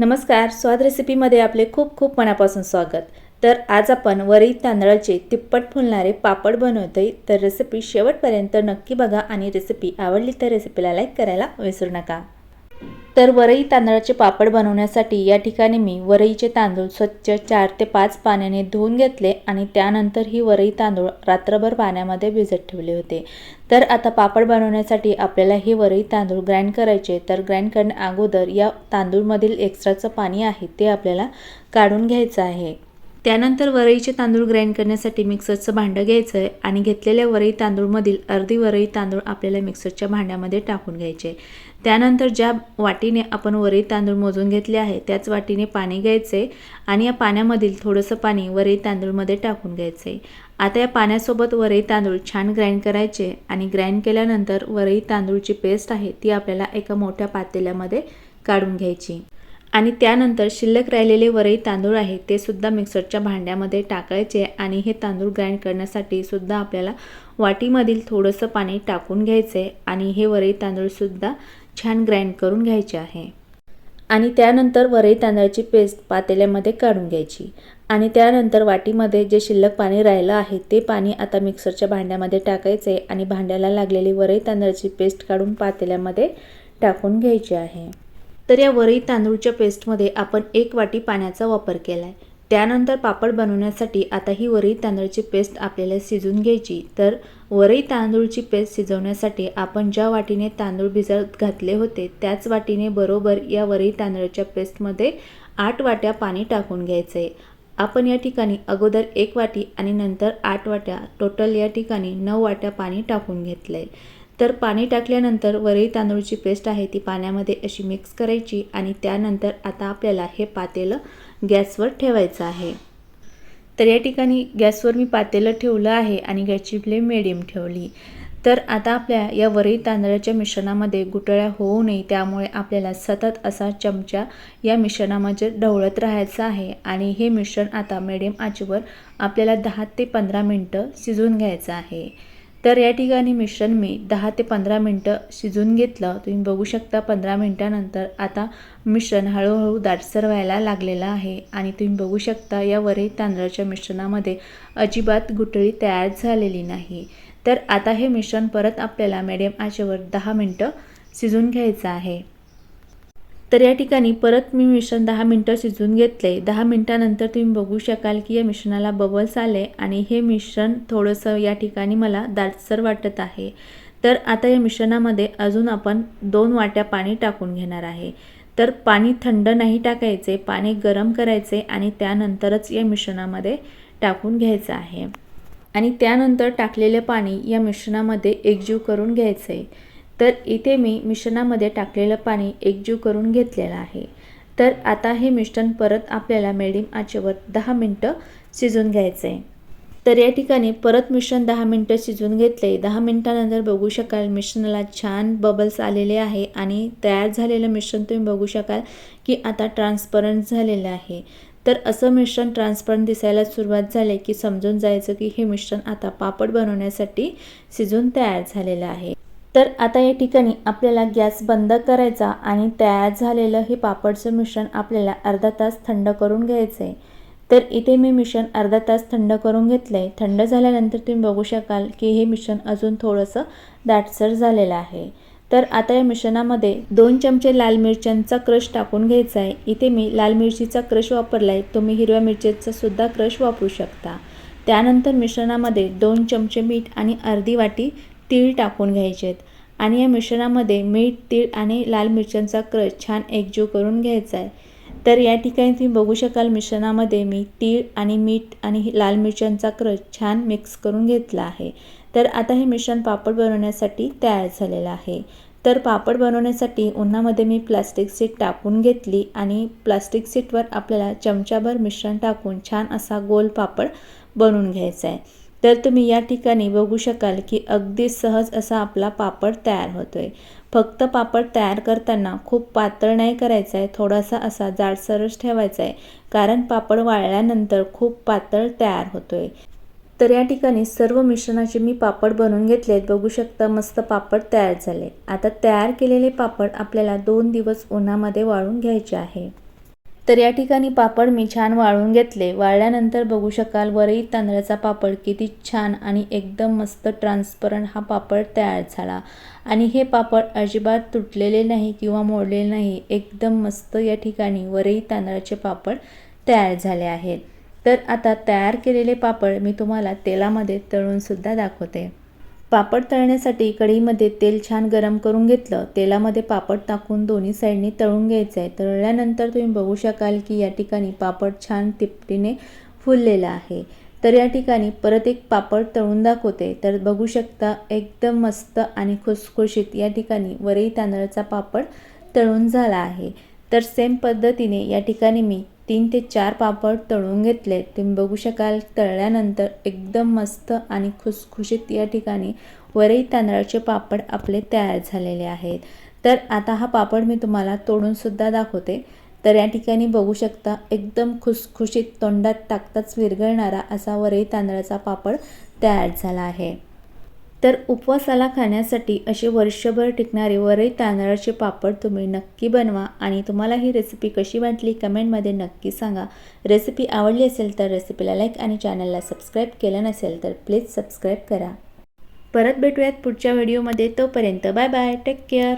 नमस्कार स्वाद रेसिपीमध्ये आपले खूप खूप मनापासून स्वागत. तर आज आपण वरी तांदळाचे तिप्पट फुलणारे पापड बनवतोय. तर रेसिपी शेवटपर्यंत नक्की बघा आणि रेसिपी आवडली तर रेसिपीला लाईक करायला विसरू नका. तर वरई तांदळाचे पापड बनवण्यासाठी या ठिकाणी मी वरईचे तांदूळ स्वच्छ चार ते पाच पाण्याने धुवून घेतले आणि त्यानंतर ही वरई तांदूळ रात्रभर पाण्यामध्ये भिजत ठेवले होते. तर आता पापड बनवण्यासाठी आपल्याला हे वरई तांदूळ ग्राइंड करायचे तर ग्राइंड करण्या अगोदर या तांदूळमधील एक्स्ट्राचं पाणी आहे ते आपल्याला काढून घ्यायचं आहे. त्यानंतर वरईचे तांदूळ ग्राइंड करण्यासाठी मिक्सरचं भांडं घ्यायचं आहे आणि घेतलेल्या वरई तांदूळमधील अर्धी वरई तांदूळ आपल्याला मिक्सरच्या भांड्यामध्ये टाकून घ्यायचे. त्यानंतर ज्या वाटीने आपण वरई तांदूळ मोजून घेतले आहे त्याच वाटीने पाणी घ्यायचे आणि या पाण्यामधील थोडंसं पाणी वरई तांदूळमध्ये टाकून घ्यायचे आता या पाण्यासोबत वरई तांदूळ छान ग्राइंड करायचे आणि ग्राइंड केल्यानंतर वरई तांदूळची पेस्ट आहे ती आपल्याला एका मोठ्या पातेल्यामध्ये काढून घ्यायची. आणि त्यानंतर शिल्लक राहिलेले वरई तांदूळ आहे ते सुद्धा मिक्सरच्या भांड्यामध्ये टाकायचे आणि हे तांदूळ ग्राइंड करण्यासाठी सुद्धा आपल्याला वाटीमधील थोडंसं पाणी टाकून घ्यायचे आणि हे वरई तांदूळसुद्धा छान ग्राइंड करून घ्यायचे आहे. आणि त्यानंतर वरई तांदळाची पेस्ट पातेल्यामध्ये काढून घ्यायची. आणि त्यानंतर वाटीमध्ये जे शिल्लक पाणी राहिलं आहे ते पाणी आता मिक्सरच्या भांड्यामध्ये टाकायचे आणि भांड्याला लागलेली वरई तांदळाची पेस्ट काढून पातेल्यामध्ये टाकून घ्यायची आहे. तर या वरई तांदूळच्या पेस्टमध्ये आपण एक वाटी पाण्याचा वापर केला आहे त्यानंतर पापड बनवण्यासाठी आता ही वरई तांदळाची पेस्ट आपल्याला शिजून घ्यायची. तर वरई तांदूळची पेस्ट शिजवण्यासाठी आपण ज्या वाटीने तांदूळ भिजत घातले होते त्याच वाटीने बरोबर या वरई तांदळाच्या पेस्टमध्ये आठ वाट्या पाणी टाकून घ्यायचं आहे आपण या ठिकाणी अगोदर एक वाटी आणि नंतर आठ वाट्या टोटल या ठिकाणी नऊ वाट्या पाणी टाकून घेतलं आहे तर पाणी टाकल्यानंतर वरळी तांदूळची पेस्ट आहे ती पाण्यामध्ये अशी मिक्स करायची आणि त्यानंतर आता आपल्याला हे पातेलं गॅसवर ठेवायचं आहे. तर या ठिकाणी गॅसवर मी पातेलं ठेवलं आहे आणि गॅसची फ्लेम मिडियम ठेवली. तर आता आपल्या या वरई तांदळाच्या मिश्रणामध्ये गुटळ्या होऊ नये त्यामुळे आपल्याला सतत असा चमचा या मिश्रणामध्ये ढवळत राहायचा आहे आणि हे मिश्रण आता मिडियम आचेवर आपल्याला दहा ते पंधरा मिनटं शिजवून घ्यायचं आहे. तर या ठिकाणी मिश्रण मी दहा ते पंधरा मिनटं शिजून घेतलं. तुम्ही बघू शकता पंधरा मिनटानंतर आता मिश्रण हळूहळू दाटसर व्हायला लागलेलं आहे. आणि तुम्ही बघू शकता या वरही तांदळाच्या मिश्रणामध्ये अजिबात गुटळी तयार झालेली नाही. तर आता हे मिश्रण परत आपल्याला मिडियम आचेवर दहा मिनटं शिजून घ्यायचं आहे. तर या ठिकाणी परत मी मिश्रण दहा मिनटं शिजवून घेतले. दहा मिनटानंतर तुम्ही बघू शकाल की या मिश्रणाला बबल्स आले आणि हे मिश्रण थोडंसं या ठिकाणी मला दाटसर वाटत आहे. तर आता या मिश्रणामध्ये अजून आपण दोन वाट्या पाणी टाकून घेणार आहे. तर पाणी थंड नाही टाकायचे पाणी गरम करायचे आणि त्यानंतरच या मिश्रणामध्ये टाकून घ्यायचं आहे. आणि त्यानंतर टाकलेले पाणी या मिश्रणामध्ये एकजीव करून घ्यायचं. आहे तर इथे मी मिश्रणामध्ये टाकलेलं पाणी एकजीव करून घेतलेलं आहे. तर आता हे मिश्रण परत आपल्याला मिडियम आचेवर दहा मिनटं शिजून घ्यायचं आहे तर या ठिकाणी परत मिश्रण दहा मिनटं शिजून घेतले. दहा मिनटानंतर बघू शकाल मिश्रणाला छान बबल्स आलेले आहे आणि तयार झालेलं मिश्रण तुम्ही बघू शकाल की आता ट्रान्सपरंट झालेलं आहे. तर असं मिश्रण ट्रान्सपरंट दिसायला सुरुवात झाली की समजून जायचं की हे मिश्रण आता पापड बनवण्यासाठी शिजून तयार झालेलं आहे. तर आता या ठिकाणी आपल्याला गॅस बंद करायचा आणि तयार झालेलं हे पापडचं मिश्रण आपल्याला अर्धा तास थंड करून घ्यायचं आहे तर इथे मी मिश्रण अर्धा तास थंड करून घेतलं आहे थंड झाल्यानंतर तुम्ही बघू शकाल की हे मिश्रण अजून थोडंसं दाटसर झालेलं आहे. तर आता या मिश्रणामध्ये दोन चमचे लाल मिरच्यांचा क्रश टाकून घ्यायचा आहे इथे मी लाल मिरचीचा क्रश वापरला आहे तुम्ही हिरव्या मिरचीचा सुद्धा क्रश वापरू शकता. त्यानंतर मिश्रणामध्ये दोन चमचे मीठ आणि अर्धी वाटी तीळ टाकून घ्यायचे आहेत आणि या मिश्रणामध्ये मीठ तीळ आणि लाल मिरच्यांचा क्रश छान एकजीव करून घ्यायचा आहे तर या ठिकाणी तुम्ही बघू शकाल मिश्रणामध्ये मी तीळ आणि मीठ आणि लाल मिरच्यांचा क्रश छान मिक्स करून घेतला आहे. तर आता हे मिश्रण पापड बनवण्यासाठी तयार झालेलं आहे. तर पापड बनवण्यासाठी उन्हामध्ये मी प्लास्टिक सीट टाकून घेतली आणि प्लास्टिक सीटवर आपल्याला चमचाभर मिश्रण टाकून छान असा गोल पापड बनवून घ्यायचा आहे तर तुम्ही या ठिकाणी बघू शकाल की अगदी सहज असा आपला पापड तयार होतो आहे फक्त पापड तयार करताना खूप पातळ नाही करायचा आहे थोडासा असा जाडसरच ठेवायचा आहे कारण पापड वाळल्यानंतर खूप पातळ तयार होतो आहे तर या ठिकाणी सर्व मिश्रणाचे मी पापड बनवून घेतलेत. बघू शकता मस्त पापड तयार झाले. आता तयार केलेले पापड आपल्याला दोन दिवस उन्हामध्ये वाळून घ्यायचे आहे. तर या ठिकाणी पापड मी छान वाळून घेतले. वाळल्यानंतर बघू शकाल वरई तांदळाचा पापड किती छान आणि एकदम मस्त ट्रान्सपरंट हा पापड तयार झाला. आणि हे पापड अजिबात तुटलेले नाही किंवा मोडलेले नाही. एकदम मस्त या ठिकाणी वरई तांदळाचे पापड तयार झाले आहेत. तर आता तयार केलेले पापड मी तुम्हाला तेलामध्ये तळूनसुद्धा दाखवते. पापड तळण्यासाठी कढईमध्ये तेल छान गरम करून घेतलं. तेलामध्ये पापड टाकून दोन्ही साईडनी तळून घ्यायचं आहे तळल्यानंतर तुम्ही बघू शकाल की या ठिकाणी पापड छान तिपटीने फुललेला आहे. तर या ठिकाणी परत एक पापड तळून दाखवते. तर बघू शकता एकदम मस्त आणि खुसखुशीत या ठिकाणी वरई तांदळाचा पापड तळून झाला आहे. तर सेम पद्धतीने या ठिकाणी मी तीन ते चार पापड तळून घेतले. तुम्ही बघू शकाल तळल्यानंतर एकदम मस्त आणि खुसखुशीत या ठिकाणी वरई तांदळाचे पापड आपले तयार झालेले आहेत. तर आता हा पापड मी तुम्हाला तोडूनसुद्धा दाखवते. तर या ठिकाणी बघू शकता एकदम खुसखुशीत तोंडात टाकताच विरघळणारा असा वरई तांदळाचा पापड तयार झाला आहे. तर उपवासाला खाण्यासाठी असे वर्षभर टिकणारे वरई तांदळाचे पापड तुम्ही नक्की बनवा आणि तुम्हाला ही रेसिपी कशी वाटली कमेंटमध्ये नक्की सांगा. रेसिपी आवडली असेल तर रेसिपीला लाईक आणि चॅनलला सबस्क्राईब केलं नसेल तर प्लीज सबस्क्राईब करा. परत भेटूयात पुढच्या व्हिडिओमध्ये तोपर्यंत बाय बाय टेक केअर